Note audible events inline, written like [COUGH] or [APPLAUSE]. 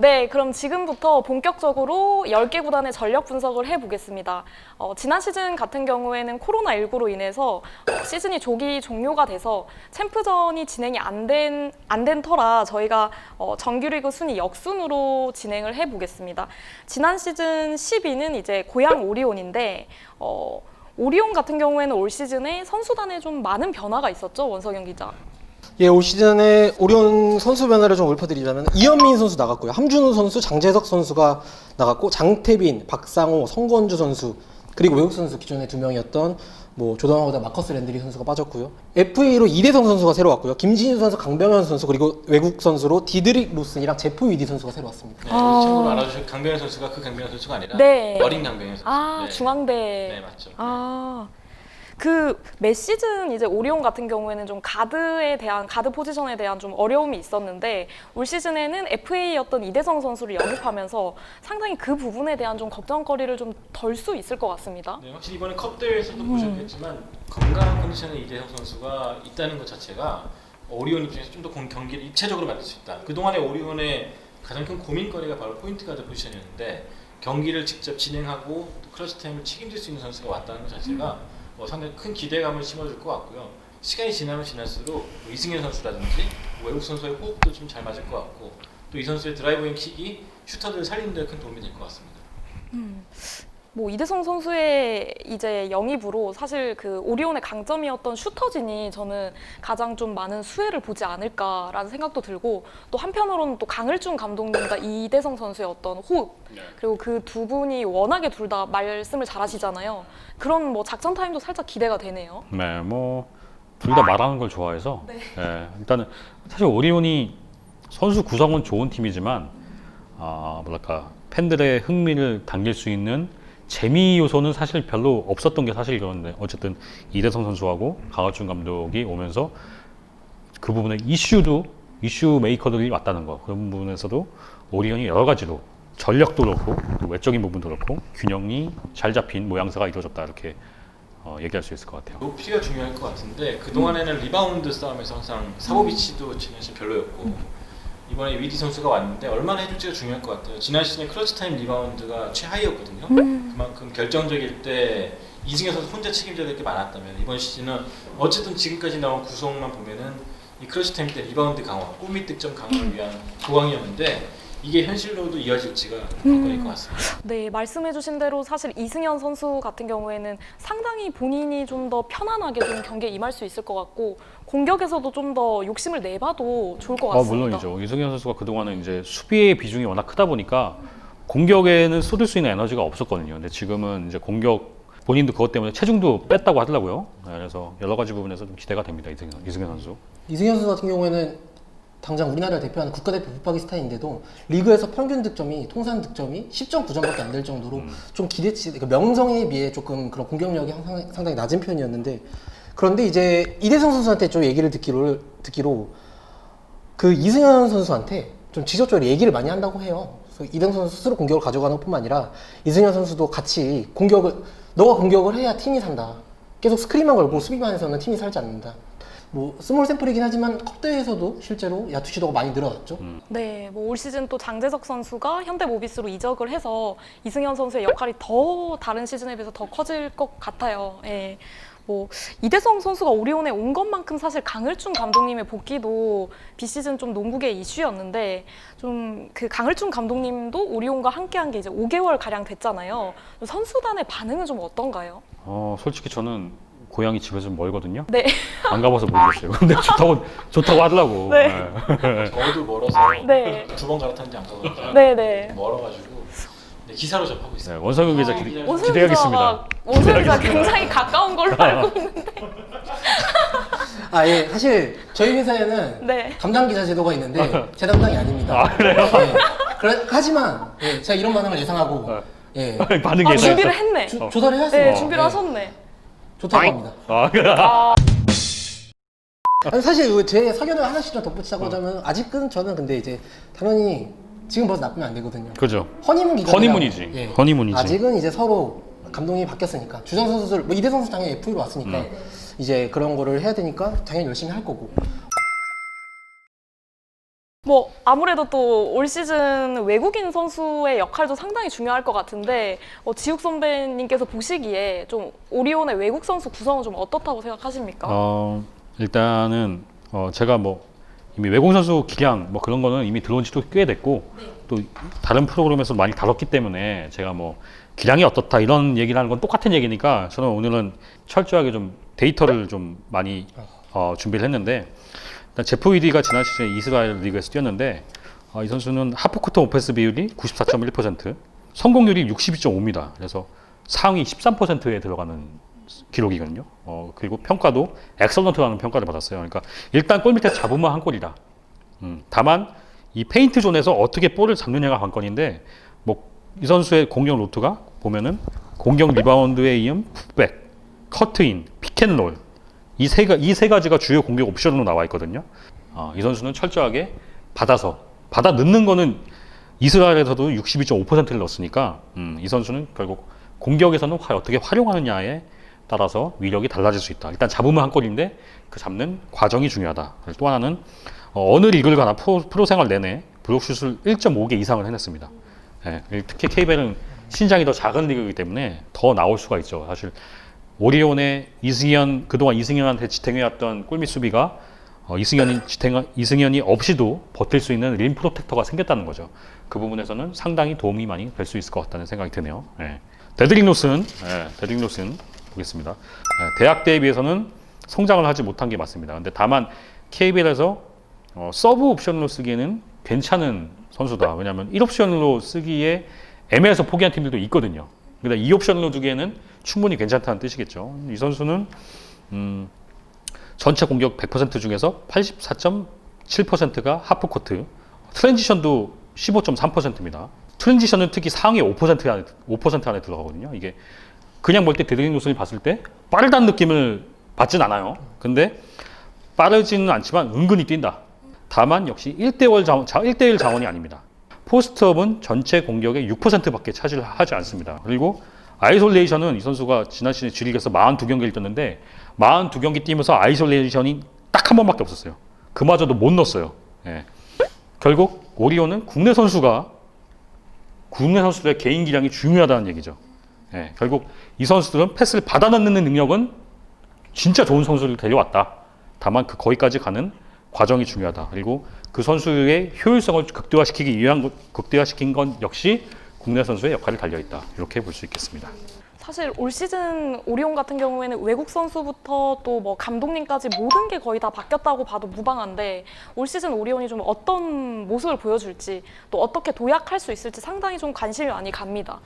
네, 그럼 지금부터 본격적으로 10개 구단의 전력 분석을 해보겠습니다. 어, 지난 시즌 같은 경우에는 코로나19로 인해서 어, 시즌이 조기 종료가 돼서 챔프전이 진행이 안 된, 안 된 터라 저희가 어, 정규리그 순위 역순으로 진행을 해보겠습니다. 지난 시즌 10위는 이제 고양 오리온인데, 어, 오리온 같은 경우에는 올 시즌에 선수단에 좀 많은 변화가 있었죠, 원석영 기자. 예, 올 시즌에 오리온 선수 변화를 좀 읊어드리자면 이현민 선수 나갔고요. 함준우 선수, 장재석 선수가 나갔고 장태빈, 박상호, 성건주 선수 그리고 외국 선수 기존에 두 명이었던 뭐 조던하고다 마커스 랜드리 선수가 빠졌고요. FA로 이대성 선수가 새로 왔고요. 김진유 선수, 강병현 선수 그리고 외국 선수로 디드릭 로슨이랑 제프 위디 선수가 새로 왔습니다. 네, 아. 참고로 알아주신 강병현 선수가 그 강병현 선수가 아니라 네. 어린 강병현 선수. 아, 네. 중앙대. 네, 맞죠. 아. 그 매 시즌 이제 오리온 같은 경우에는 좀 가드에 대한 가드 포지션에 대한 좀 어려움이 있었는데 올 시즌에는 FA였던 이대성 선수를 영입하면서 상당히 그 부분에 대한 좀 걱정거리를 좀 덜 수 있을 것 같습니다. 네, 확실히 이번에 컵 대회에서도 음. 보셨겠지만 건강한 컨디션의 이재성 선수가 있다는 것 자체가 오리온 입장에서 좀 더 경기를 입체적으로 만들 수 있다. 그 동안의 오리온의 가장 큰 고민거리가 바로 포인트 가드 포지션이었는데 경기를 직접 진행하고 또 클러치 타임을 책임질 수 있는 선수가 왔다는 것 자체가 어, 상당히 큰 기대감을 심어줄 것 같고요. 시간이 지나면 지날수록 뭐 이승현 선수라든지 외국 선수의 호흡도 좀 잘 맞을 것 같고 또 이 선수의 드라이브인 킥이 슈터들을 살리는 데 큰 도움이 될 것 같습니다. 뭐 이대성 선수의 이제 영입으로 사실 그 오리온의 강점이었던 슈터진이 저는 가장 좀 많은 수혜를 보지 않을까라는 생각도 들고 또 한편으로는 또 강을준 감독님과 이대성 선수의 어떤 호흡 그리고 그 두 분이 워낙에 둘 다 말씀을 잘하시잖아요. 그런 뭐 작전 타임도 살짝 기대가 되네요. 네, 뭐 둘 다 말하는 걸 좋아해서 네. 예, 일단은 사실 오리온이 선수 구성은 좋은 팀이지만 아 뭐랄까 팬들의 흥미를 당길 수 있는 재미 요소는 사실 별로 없었던 게 사실이었는데 어쨌든 이대성 선수하고 강하준 감독이 오면서 그 부분에 이슈도 이슈 메이커들이 왔다는 거 그런 부분에서도 오리온이 여러 가지로 전력도 그렇고 또 외적인 부분도 그렇고 균형이 잘 잡힌 모양새가 이루어졌다 이렇게 어, 얘기할 수 있을 것 같아요. 높이가 중요할 것 같은데 그 동안에는 리바운드 싸움에서 항상 사고비치도 지난 시즌 별로였고 이번에 위디 선수가 왔는데 얼마나 해줄지가 중요할 것 같아요. 지난 시즌에 클러치 타임 리바운드가 최하위였거든요. 그만큼 결정적일 때 이승현 선수 혼자 책임져야 될 게 많았다면 이번 시즌은 어쨌든 지금까지 나온 구성만 보면은 이 클러치 타임 때 리바운드 강화, 꾸미 득점 강화를 위한 조항이었는데 이게 현실로도 이어질지가 관건일 것 같습니다. 네, 말씀해주신 대로 사실 이승현 선수 같은 경우에는 상당히 본인이 좀 더 편안하게 좀 경기에 임할 수 있을 것 같고 공격에서도 좀 더 욕심을 내봐도 좋을 것 아, 같습니다. 물론이죠. 이승현 선수가 그동안은 이제 수비의 비중이 워낙 크다 보니까 공격에는 쏟을 수 있는 에너지가 없었거든요. 근데 지금은 이제 공격 본인도 그것 때문에 체중도 뺐다고 하더라고요. 네, 그래서 여러 가지 부분에서 좀 기대가 됩니다. 이승현, 이승현 선수. 이승현 선수 같은 경우에는 당장 우리나라를 대표하는 국가대표 붙박이 스타인데도 리그에서 평균 득점이 통산 득점이 10.9점밖에 안 될 정도로 좀 기대치 그 명성에 비해 조금 그런 공격력이 항상 상당히 낮은 편이었는데 그런데 이제 이대성 선수한테 좀 얘기를 듣기로 듣기로 그 이승현 선수한테 좀 지속적으로 얘기를 많이 한다고 해요. 그래서 이대성 선수 스스로 공격을 가져가는 것뿐만 아니라 이승현 선수도 같이 공격을 너가 공격을 해야 팀이 산다. 계속 스크린만 걸고 수비만 해서는 팀이 살지 않는다. 뭐 스몰 샘플이긴 하지만 컵 대회에서도 실제로 야투 시도가 많이 늘어났죠. 네, 뭐 올 시즌 또 장재석 선수가 현대 모비스로 이적을 해서 이승현 선수의 역할이 더 다른 시즌에 비해서 더 커질 것 같아요. 예. 뭐 이대성 선수가 오리온에 온 것만큼 사실 강을준 감독님의 복귀도 비시즌 좀 농구계 이슈였는데 좀 그 강을준 감독님도 오리온과 함께한 게 이제 5개월 가량 됐잖아요. 선수단의 반응은 좀 어떤가요? 어, 솔직히 저는 고향이 집에서 좀 멀거든요. 네, [LAUGHS] 안 가봐서 모르겠어요. 근데 좋다고 좋다고 하더라고. 네. 네. [LAUGHS] 저도 멀어서 네. 두 번 갈아탔는지 안 가거든요. 네, 네. 멀어가지고 네, 기사로 접하고 네, 있어요. 원성윤 기자 아, 기. 원소영 기대하겠습니다. 원소영 기자 굉장히 가까운 걸로 알고 있는데. [LAUGHS] 아 예, 사실 저희 회사에는 네. 담당 기자 제도가 있는데 제 담당이 아닙니다. 아, 그래요? 예. 그래, 하지만 예, 제가 이런 반응을 예상하고 네. 예, 반응이 아, 예상했어. 준비를 했네. 조, 조사를 해왔습니다. 네, 준비를 예, 하셨네. 좋다고 합니다. 아, 그래. 아니, 사실 제 사견을 하나씩 좀 덧붙이자고 하자면 아직은 저는 근데 이제 당연히 지금 벌써 나쁘면 안 되거든요. 그죠. 허니문 기간 허니문이지. 허니문이지. 아직은 이제 서로 감독이 바뀌었으니까 주전 선수들 뭐 이대성 선수 당연히 FA로 왔으니까 음. 이제 그런 거를 해야 되니까 당연히 열심히 할 거고 뭐 아무래도 또 올 시즌 외국인 선수의 역할도 상당히 중요할 것 같은데 어, 지욱 선배님께서 보시기에 좀 오리온의 외국 선수 구성은 좀 어떻다고 생각하십니까? 어, 일단은 어, 제가 뭐 이미 외국 선수 기량 뭐 그런 거는 이미 들어온 지도 꽤 됐고 또 다른 프로그램에서 많이 다뤘기 때문에 제가 뭐 기량이 어떻다 이런 얘기를 하는 건 똑같은 얘기니까 저는 오늘은 철저하게 좀 데이터를 좀 많이 어, 준비를 했는데 제프 위디가 지난 시즌에 이스라엘 리그에서 뛰었는데 어, 이 선수는 하프코트 오펜스 비율이 94.1% 성공률이 62.5입니다. 그래서 상위 13%에 들어가는 기록이거든요. 어, 그리고 평가도 엑설런트라는 평가를 받았어요. 그러니까 일단 골 밑에 잡으면 한 골이다. 음, 다만 이 페인트 존에서 어떻게 볼을 잡느냐가 관건인데 뭐 이 선수의 공격 루트가 보면은 공격 리바운드에 이은 풋백, 커트인, 피켄롤 이 세 이 세 가지가 주요 공격 옵션으로 나와 있거든요. 아, 이 선수는 철저하게 받아서 받아 넣는 거는 이스라엘에서도 62.5%를 넣었으니까 음, 이 선수는 결국 공격에서는 화- 어떻게 활용하느냐에 따라서 위력이 달라질 수 있다. 일단 잡으면 한 골인데 그 잡는 과정이 중요하다. 그리고 또 하나는 어, 느 리그를 가나 프로, 프로 생활 내내 블록슛을 1.5개 이상을 해냈습니다. 예, 특히 KBL은 신장이 더 작은 리그이기 때문에 더 나올 수가 있죠. 사실 오리온의 이승현 그동안 이승현한테 지탱해왔던 꿀밑 수비가 어, 이승현이 지탱 이승현이 없이도 버틸 수 있는 림 프로텍터가 생겼다는 거죠. 그 부분에서는 상당히 도움이 많이 될 수 있을 것 같다는 생각이 드네요. 예. 데드릭 로슨, 예, 데드릭 로슨 보겠습니다. 예, 대학 때에 비해서는 성장을 하지 못한 게 맞습니다. 근데 다만 KBL에서 어, 서브 옵션으로 쓰기에는 괜찮은 선수다. 왜냐하면 1옵션으로 쓰기에 애매해서 포기한 팀들도 있거든요. 근데 2옵션으로 두기에는 충분히 괜찮다는 뜻이겠죠. 이 선수는 음, 전체 공격 100% 중에서 84.7%가 하프 코트, 트랜지션도 15.3%입니다. 트랜지션은 특히 상위 5% 안에, 5% 안에 들어가거든요. 이게 그냥 볼 때 데드링 노슨이 봤을 때 빠르다는 느낌을 받진 않아요. 근데 빠르지는 않지만 은근히 뛴다. 다만 역시 1대1 자원, 1대1 자원이 아닙니다. 포스트업은 전체 공격의 6%밖에 차지를 하지 않습니다. 그리고 아이솔레이션은 이 선수가 지난 시즌 G리그에서 42경기를 뛰었는데 42경기 뛰면서 아이솔레이션이 딱 한 번밖에 없었어요. 그마저도 못 넣었어요. 예. 결국 오리온은 국내 선수가 국내 선수들의 개인 기량이 중요하다는 얘기죠. 예. 결국 이 선수들은 패스를 받아 넣는 능력은 진짜 좋은 선수를 데려왔다. 다만 그 거기까지 가는 과정이 중요하다. 그리고 그 선수의 효율성을 극대화시키기 위한 것- 극대화시킨 건 역시 국내 선수의 역할이 달려 있다. 이렇게 볼 수 있겠습니다. 사실 올 시즌 오리온 같은 경우에는 외국 선수부터 또 뭐 감독님까지 모든 게 거의 다 바뀌었다고 봐도 무방한데 올 시즌 오리온이 좀 어떤 모습을 보여줄지 또 어떻게 도약할 수 있을지 상당히 좀 관심이 많이 갑니다.